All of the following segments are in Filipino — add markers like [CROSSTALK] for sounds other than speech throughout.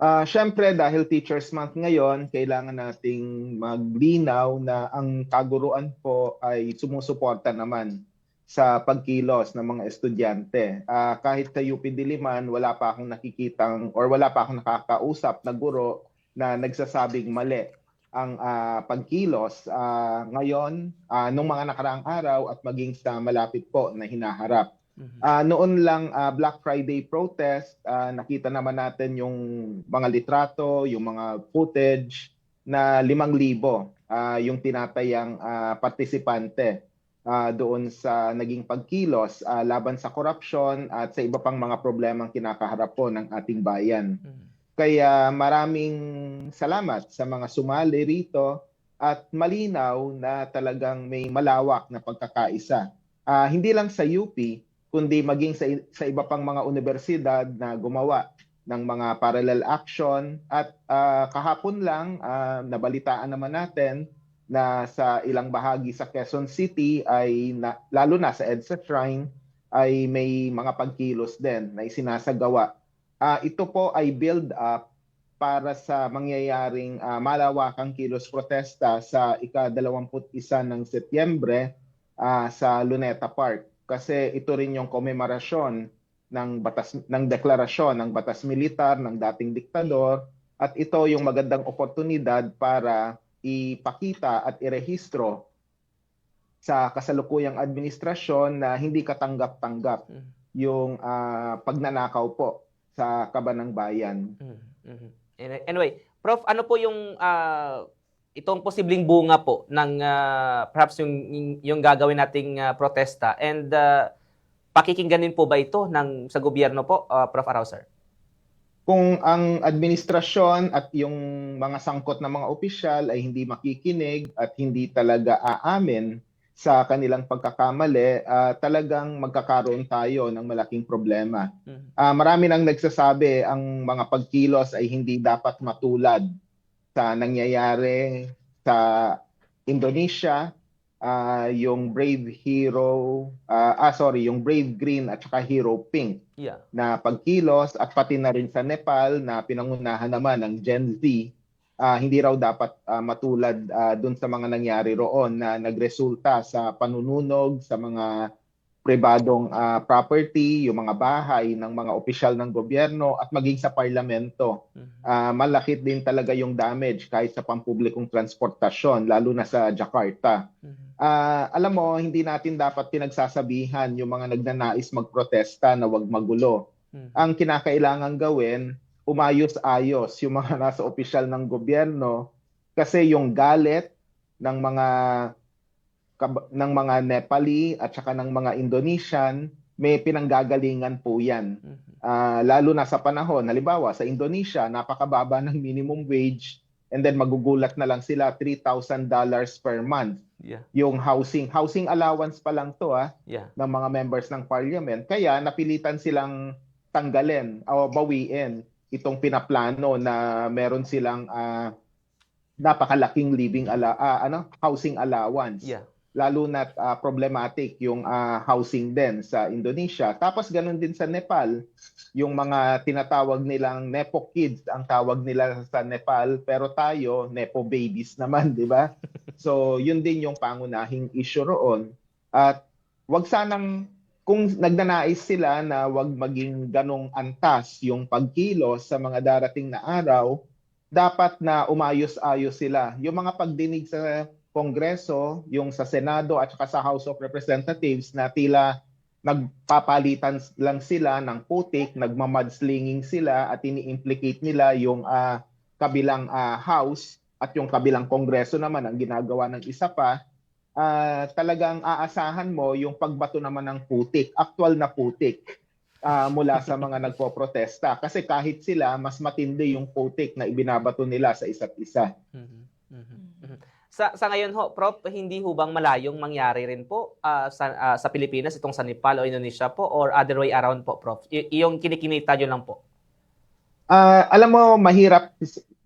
Ah, syempre dahil Teachers Month ngayon, kailangan nating maglinaw na ang kaguruan po ay sumusuporta naman sa pagkilos ng mga estudyante. Ah, kahit sa UP Diliman, wala pa akong nakikitang or wala pa akong nakakausap na guro na nagsasabing mali ang ah, pagkilos ah, ngayon ah, nung mga nakaraang araw at maging sa malapit po na hinaharap. Ah, noon lang ah, Black Friday protest, ah, nakita naman natin yung mga litrato, yung mga footage na 5,000 ah, yung tinatayang ah, partisipante ah, doon sa naging pagkilos ah, laban sa korupsyon at sa iba pang mga problemang kinakaharap po ng ating bayan. Mhm. Kaya maraming salamat sa mga sumali rito at malinaw na talagang may malawak na pagkakaisa. Ah, hindi lang sa UP, kundi maging sa, sa iba pang mga universidad na gumawa ng mga parallel action. At ah, kahapon lang ah, nabalitaan naman natin na sa ilang bahagi sa Quezon City ay na, lalo na sa EDSA Shrine ay may mga pagkilos din na isinasagawa. Ah, ito po ay build up para sa mangyayaring ah, malawakang kilos protesta sa ika-21 ng Setyembre ah, sa Luneta Park kasi ito rin yung komemarasyon ng batas ng deklarasyon ng batas militar ng dating diktador at ito yung magandang oportunidad para ipakita at irehistro sa kasalukuyang administrasyon na hindi katanggap-tanggap Mhm. yung ah, pagnanakaw po sa kaban ng bayan. Mhm. Any- Anyway, Prof, ano po yung ah, itong posibleng bunga po ng ah, perhaps yung yung gagawin nating ah, protesta and ah, pakikingganin po ba ito ng sa gobyerno po, ah, Prof Arauser? Kung ang administrasyon at yung mga sangkot na mga opisyal ay hindi makikinig at hindi talaga aamin sa kanilang pagkakamali, ah, talagang magkakaroon tayo ng malaking problema. Ah, marami nang nagsasabi ang mga pagkilos ay hindi dapat matulad sa nangyayari sa Indonesia, ah, yung Brave Hero, ah, ah, sorry, yung Brave Green at saka Hero Pink Yeah. na pagkilos at pati na rin sa Nepal na pinangunahan naman ng Gen Z, ah, hindi raw dapat ah, matulad ah, dun sa mga nangyari roon na nagresulta sa panununog sa mga pribadong ah, property, yung mga bahay ng mga opisyal ng gobyerno at maging sa parlamento. Mhm. Ah, malaki din talaga yung damage kahit sa pampublikong transportasyon, lalo na sa Jakarta. Ah, alam mo, hindi natin dapat pinagsasabihan yung mga nagnanais magprotesta na wag magulo. Mhm. Ang kinakailangan gawin, umayos-ayos yung mga [LAUGHS] nasa opisyal ng gobyerno kasi yung galit ng mga ng mga Nepali at saka ng mga Indonesian, may pinanggagalingan po yan. Ah, lalo na sa panahon, halimbawa sa Indonesia, napakababa ng minimum wage and then magugulat na lang sila $3,000 per month Yeah. yung housing housing allowance pa lang to ah Yeah. ng mga members ng parliament kaya napilitan silang tanggalin o bawiin itong pinaplano na meron silang ah, napakalaking living ala ah, ano housing allowance Yeah. Lalo na ah, problematic yung ah, housing din sa Indonesia. Tapos ganun din sa Nepal, yung mga tinatawag nilang Nepo kids ang tawag nila sa Nepal, pero tayo Nepo babies naman, [LAUGHS] di ba? So, yun din yung pangunahing issue roon. At wag sanang kung nagnanais sila na wag maging ganong antas yung pagkilos sa mga darating na araw, dapat na umayos-ayos sila. Yung mga pagdinig sa Kongreso, yung sa Senado at saka sa House of Representatives na tila nagpapalitan lang sila ng putik, nagmamudslinging sila at ini-implicate nila yung ah, kabilang ah, House at yung kabilang Kongreso naman ang ginagawa ng isa pa, ah, talagang aasahan mo yung pagbato naman ng putik, actual na putik ah, mula sa mga [LAUGHS] nagpo-protesta. Kasi kahit sila, mas matindi yung putik na ibinabato nila sa isa't isa. Mhm. Mhm. Sa sa ngayon ho, Prof, hindi ho bang malayong mangyari rin po ah, sa ah, sa Pilipinas itong sa Nepal o Indonesia po or other way around po, Prof? Y- yung kinikinita nyo lang po. Ah, alam mo, mahirap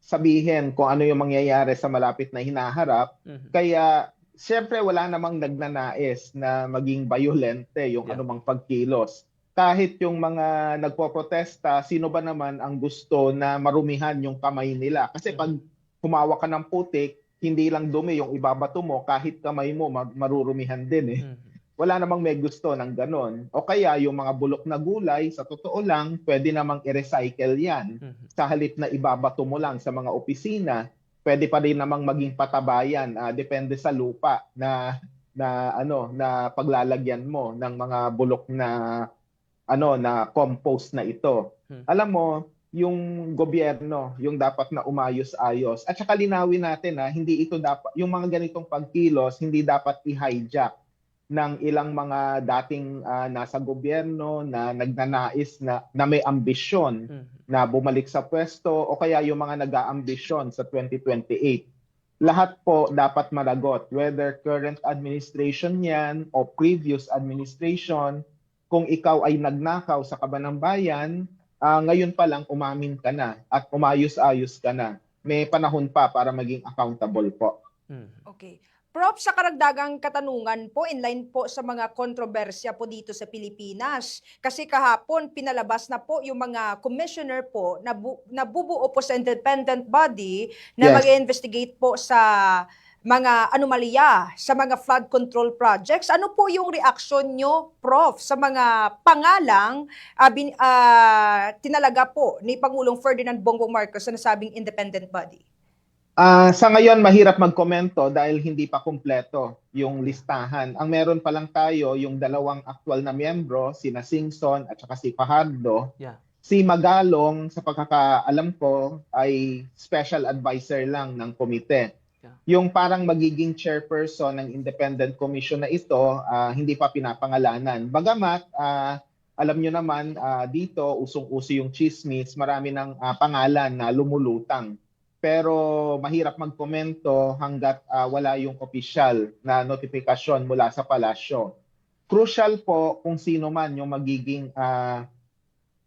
sabihin kung ano yung mangyayari sa malapit na hinaharap. Mhm. Kaya, siyempre wala namang nagnanais na maging violente yung Yeah. anumang pagkilos. kahit yung mga nagpo-protesta, sino ba naman ang gusto na marumihan yung kamay nila? Kasi pag humawak ka ng putik, hindi lang dumi yung ibabato mo, kahit kamay mo mag- marurumihan din eh. Mhm. Wala namang may gusto ng ganon. O kaya yung mga bulok na gulay, sa totoo lang, pwede namang i-recycle yan. Mhm. Sa halip na ibabato mo lang sa mga opisina, pwede pa rin namang maging patabayan. ah, depende sa lupa na na ano na paglalagyan mo ng mga bulok na ano na compost na ito. Hmm. Alam mo, yung gobyerno, yung dapat na umayos-ayos. At saka linawin natin na hindi ito dapat yung mga ganitong pagkilos hindi dapat i-hijack ng ilang mga dating ah, nasa gobyerno na nagnanais na, na may ambisyon Mhm. na bumalik sa pwesto o kaya yung mga nag-aambisyon sa 2028. Lahat po dapat managot, whether current administration yan o previous administration, kung ikaw ay nagnakaw sa kaban ng bayan, ah, ngayon pa lang umamin ka na at umayos-ayos ka na. May panahon pa para maging accountable po. Mhm. Okay. Prof, sa karagdagang katanungan po, in line po sa mga kontrobersya po dito sa Pilipinas. Kasi kahapon, pinalabas na po yung mga commissioner po na, bu- na bubuo po sa independent body na Yes. mag-investigate po sa mga anomalya sa mga flood control projects. Ano po yung reaksyon nyo, Prof, sa mga pangalang ah, bin- ah, tinalaga po ni Pangulong Ferdinand Bongbong Marcos sa nasabing independent body? Ah, sa ngayon mahirap magkomento dahil hindi pa kumpleto yung listahan. Ang meron pa lang tayo yung dalawang aktual na miyembro, sina Singson at saka si Fajardo. Yeah. Si Magalong sa pagkakaalam ko ay special advisor lang ng komite. Yung parang magiging chairperson ng independent commission na ito, ah, hindi pa pinapangalanan. Bagamat ah, alam nyo naman ah, dito usong-uso yung chismis, marami ng ah, pangalan na lumulutang pero mahirap magkomento hanggat ah, wala yung opisyal na notifikasyon mula sa palasyo. Crucial po kung sino man yung magiging ah,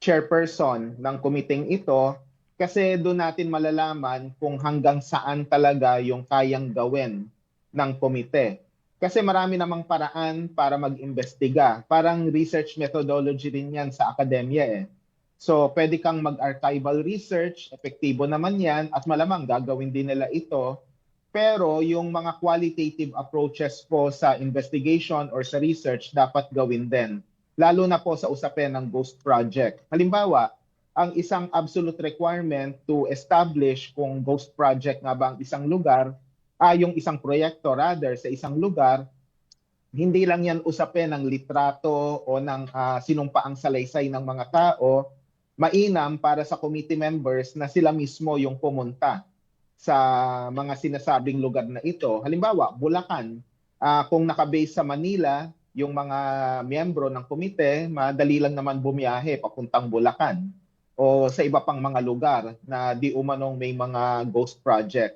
chairperson ng kumiting ito kasi doon natin malalaman kung hanggang saan talaga yung kayang gawin ng komite. Kasi marami namang paraan para mag-imbestiga. Parang research methodology rin yan sa akademya eh. So, pwede kang mag-archival research, epektibo naman yan, at malamang gagawin din nila ito. Pero yung mga qualitative approaches po sa investigation or sa research, dapat gawin din. Lalo na po sa usapin ng ghost project. Halimbawa, ang isang absolute requirement to establish kung ghost project nga ba ang isang lugar, ay yung isang proyekto rather sa isang lugar, hindi lang yan usapin ng litrato o ng ah, sinumpaang salaysay ng mga tao, mainam para sa committee members na sila mismo yung pumunta sa mga sinasabing lugar na ito. Halimbawa, Bulacan. Ah, kung nakabase sa Manila, yung mga miyembro ng komite, madali lang naman bumiyahe papuntang Bulacan o sa iba pang mga lugar na di umanong may mga ghost project.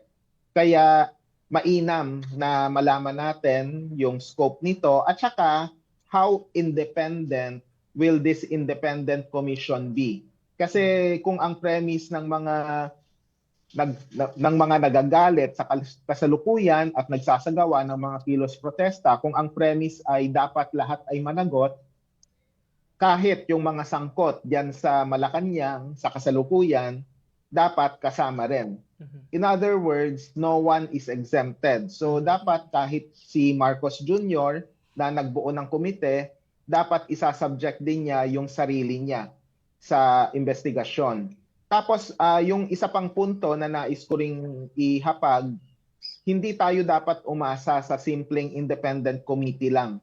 Kaya mainam na malaman natin yung scope nito at saka how independent will this independent commission be? Kasi kung ang premise ng mga nag, na- ng mga nagagalit sa kas- kasalukuyan at nagsasagawa ng mga kilos protesta, kung ang premise ay dapat lahat ay managot, kahit yung mga sangkot diyan sa Malacanang, sa kasalukuyan, dapat kasama rin. Mhm. In other words, no one is exempted. So dapat kahit si Marcos Jr. na nagbuo ng komite, dapat isasubject din niya yung sarili niya sa investigasyon. Tapos ah, yung isa pang punto na nais ko ring ihapag, hindi tayo dapat umasa sa simpleng independent committee lang.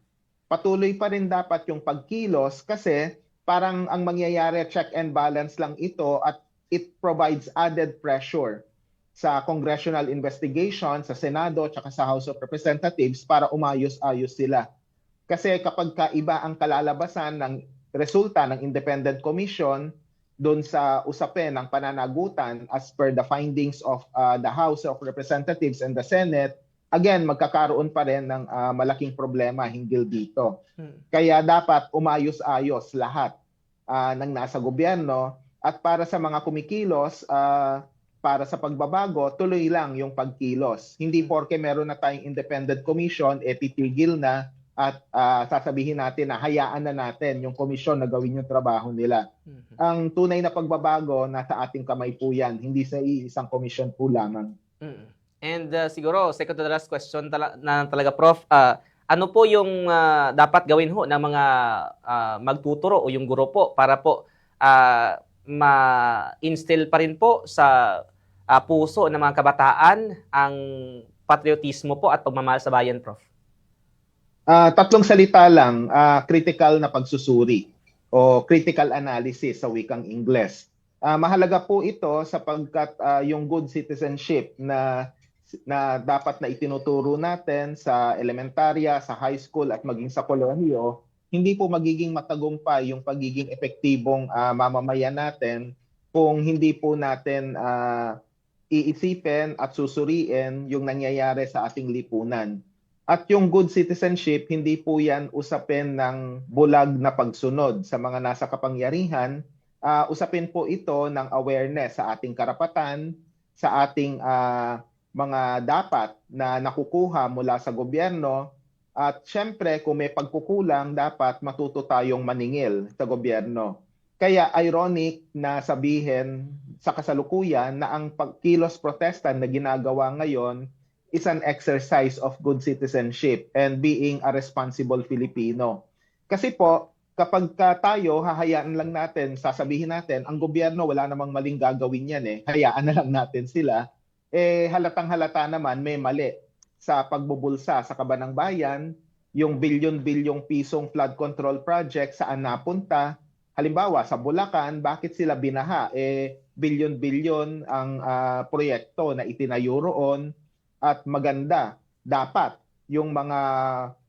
Patuloy pa rin dapat yung pagkilos kasi parang ang mangyayari check and balance lang ito at it provides added pressure sa congressional investigation sa Senado at sa House of Representatives para umayos-ayos sila. Kasi kapag kaiba ang kalalabasan ng resulta ng independent commission doon sa usapin ng pananagutan as per the findings of uh, the House of Representatives and the Senate, again, magkakaroon pa rin ng uh, malaking problema hinggil dito. Mhm. Kaya dapat umayos-ayos lahat ah, ng nasa gobyerno at para sa mga kumikilos, ah, para sa pagbabago, tuloy lang yung pagkilos. Hindi porke meron na tayong independent commission, eh titigil na at ah, sasabihin natin na hayaan na natin yung komisyon na gawin yung trabaho nila. Mhm. Ang tunay na pagbabago nasa ating kamay po yan, hindi sa isang komisyon po lamang. Mm. And uh, siguro, second to the last question tala- na talaga, Prof. ah, ano po yung ah, dapat gawin ho ng mga ah, magtuturo o yung guro po para po ah, ma-instill pa rin po sa ah, puso ng mga kabataan ang patriotismo po at pagmamahal sa bayan, Prof? Ah, tatlong salita lang, ah, critical na pagsusuri o critical analysis sa wikang Ingles. Ah, mahalaga po ito sapagkat ah, yung good citizenship na na dapat na itinuturo natin sa elementarya, sa high school at maging sa kolehiyo, hindi po magiging matagumpay yung pagiging epektibong ah, mamamayan natin kung hindi po natin ah, iisipin at susuriin yung nangyayari sa ating lipunan. At yung good citizenship, hindi po yan usapin ng bulag na pagsunod sa mga nasa kapangyarihan. Ah, usapin po ito ng awareness sa ating karapatan, sa ating ah, mga dapat na nakukuha mula sa gobyerno. At syempre, kung may pagkukulang, dapat matuto tayong maningil sa gobyerno. Kaya ironic na sabihin sa kasalukuyan na ang pagkilos protesta na ginagawa ngayon is an exercise of good citizenship and being a responsible Filipino. Kasi po, kapag ka tayo, hahayaan lang natin, sasabihin natin, ang gobyerno wala namang maling gagawin yan eh, hayaan na lang natin sila, eh halatang halata naman may mali sa pagbubulsa sa kabanang bayan, yung bilyon-bilyong pisong flood control project saan napunta, halimbawa sa Bulacan, bakit sila binaha? Eh bilyon-bilyon ang ah, proyekto na itinayo roon, at maganda. Dapat yung mga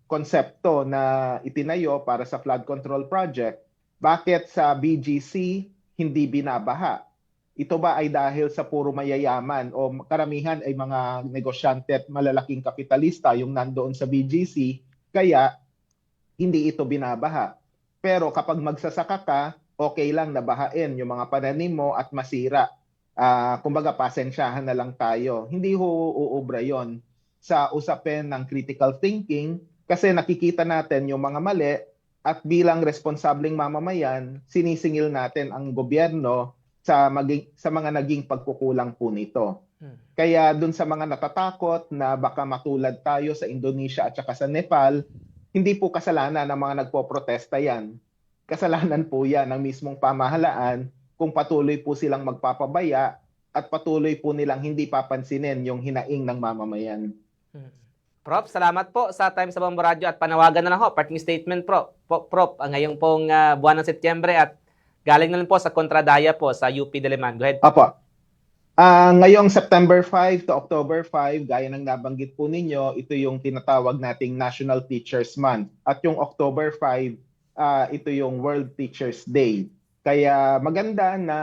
konsepto na itinayo para sa flood control project, bakit sa BGC hindi binabaha? Ito ba ay dahil sa puro mayayaman o karamihan ay mga negosyante at malalaking kapitalista yung nandoon sa BGC, kaya hindi ito binabaha. Pero kapag magsasaka ka, okay lang na bahain yung mga pananim mo at masira ah kumbaga pasensyahan na lang tayo. Hindi ho uubra yon sa usapin ng critical thinking kasi nakikita natin yung mga mali at bilang responsableng mamamayan, sinisingil natin ang gobyerno sa maging, sa mga naging pagkukulang po nito. Hmm. Kaya dun sa mga natatakot na baka matulad tayo sa Indonesia at saka sa Nepal, hindi po kasalanan ng mga nagpo-protesta yan. Kasalanan po yan ng mismong pamahalaan kung patuloy po silang magpapabaya at patuloy po nilang hindi papansinin yung hinaing ng mamamayan. Mm. Prof, salamat po sa time sa Bambo Radio at panawagan na lang ho, parting statement, Prof. Prof, ngayong pong ah, buwan ng Setyembre at galing na lang po sa Kontradaya po sa UP Diliman. Go ahead. Apo. Ah, ngayong September 5 to October 5, gaya ng nabanggit po ninyo, ito yung tinatawag nating National Teachers Month. At yung October 5, ah, ito yung World Teachers Day. Kaya maganda na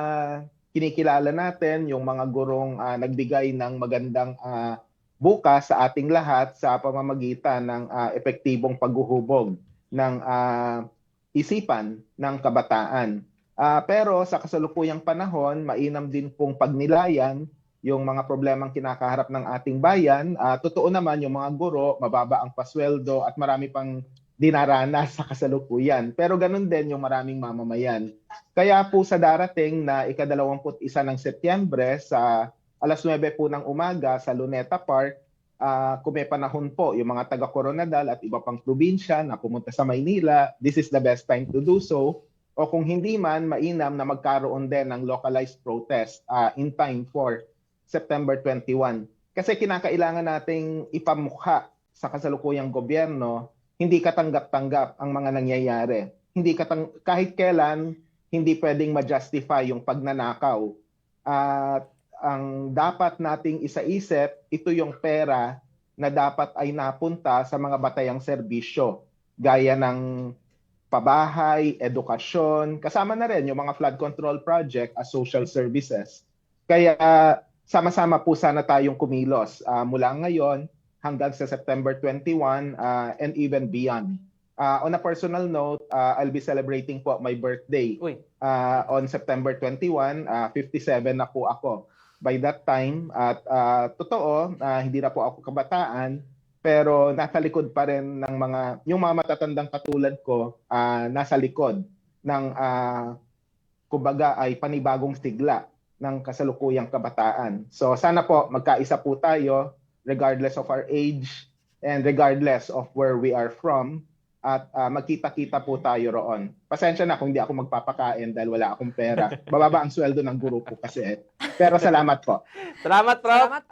kinikilala natin yung mga gurong ah, nagbigay ng magandang ah, bukas sa ating lahat sa pamamagitan ng ah, epektibong paghuhubog ng ah, isipan ng kabataan. Ah, pero sa kasalukuyang panahon, mainam din pong pagnilayan yung mga problemang kinakaharap ng ating bayan. Ah, totoo naman yung mga guro, mababa ang pasweldo at marami pang dinaranas sa kasalukuyan. Pero ganun din yung maraming mamamayan. Kaya po sa darating na ikadalawamput isa ng Setyembre sa alas 9 po ng umaga sa Luneta Park, ah, kung may panahon po yung mga taga Coronadal at iba pang probinsya na pumunta sa Maynila, this is the best time to do so. O kung hindi man, mainam na magkaroon din ng localized protest ah, in time for September 21. Kasi kinakailangan nating ipamukha sa kasalukuyang gobyerno, hindi katanggap-tanggap ang mga nangyayari. Hindi katang kahit kailan hindi pwedeng ma-justify yung pagnanakaw. At ang dapat nating isaisip, ito yung pera na dapat ay napunta sa mga batayang serbisyo gaya ng pabahay, edukasyon, kasama na rin yung mga flood control project as social services. Kaya sama-sama po sana tayong kumilos ah, mula ngayon hanggang sa September 21 ah, and even beyond. Ah, on a personal note, ah, I'll be celebrating po my birthday Uy, ah, on September 21. ah, 57 na po ako by that time. At ah, totoo, ah, hindi na po ako kabataan. Pero nasa likod pa rin ng mga yung mga matatandang katulad ko ah, nasa likod ng ah, kumbaga ay panibagong sigla ng kasalukuyang kabataan. So sana po magkaisa po tayo regardless of our age and regardless of where we are from at ah, magkita-kita po tayo roon. Pasensya na kung di ako magpapakain dahil wala akong pera. [LAUGHS] Bababa ang sweldo ng guro ko kasi. Pero salamat po. Salamat, Prof. Salamat